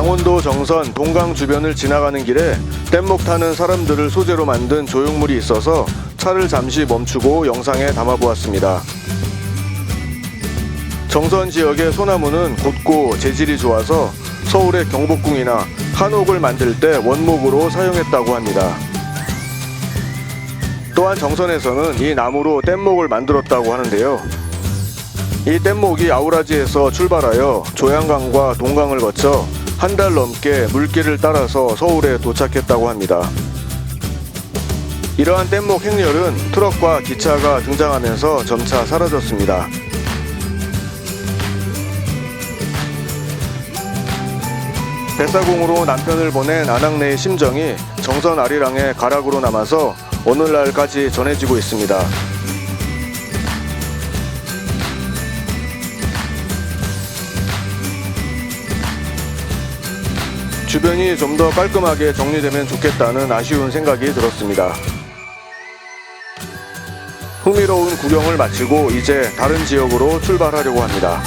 강원도 정선 동강 주변을 지나가는 길에 뗏목 타는 사람들을 소재로 만든 조형물이 있어서 차를 잠시 멈추고 영상에 담아보았습니다. 정선 지역의 소나무는 곧고 재질이 좋아서 서울의 경복궁이나 한옥을 만들 때 원목으로 사용했다고 합니다. 또한 정선에서는 이 나무로 뗏목을 만들었다고 하는데요. 이 뗏목이 아우라지에서 출발하여 조양강과 동강을 거쳐 한 달 넘게 물길을 따라서 서울에 도착했다고 합니다. 이러한 뗏목 행렬은 트럭과 기차가 등장하면서 점차 사라졌습니다. 뱃사공으로 남편을 보낸 아낙네의 심정이 정선 아리랑의 가락으로 남아서 오늘날까지 전해지고 있습니다. 주변이 좀 더 깔끔하게 정리되면 좋겠다는 아쉬운 생각이 들었습니다. 흥미로운 구경을 마치고 이제 다른 지역으로 출발하려고 합니다.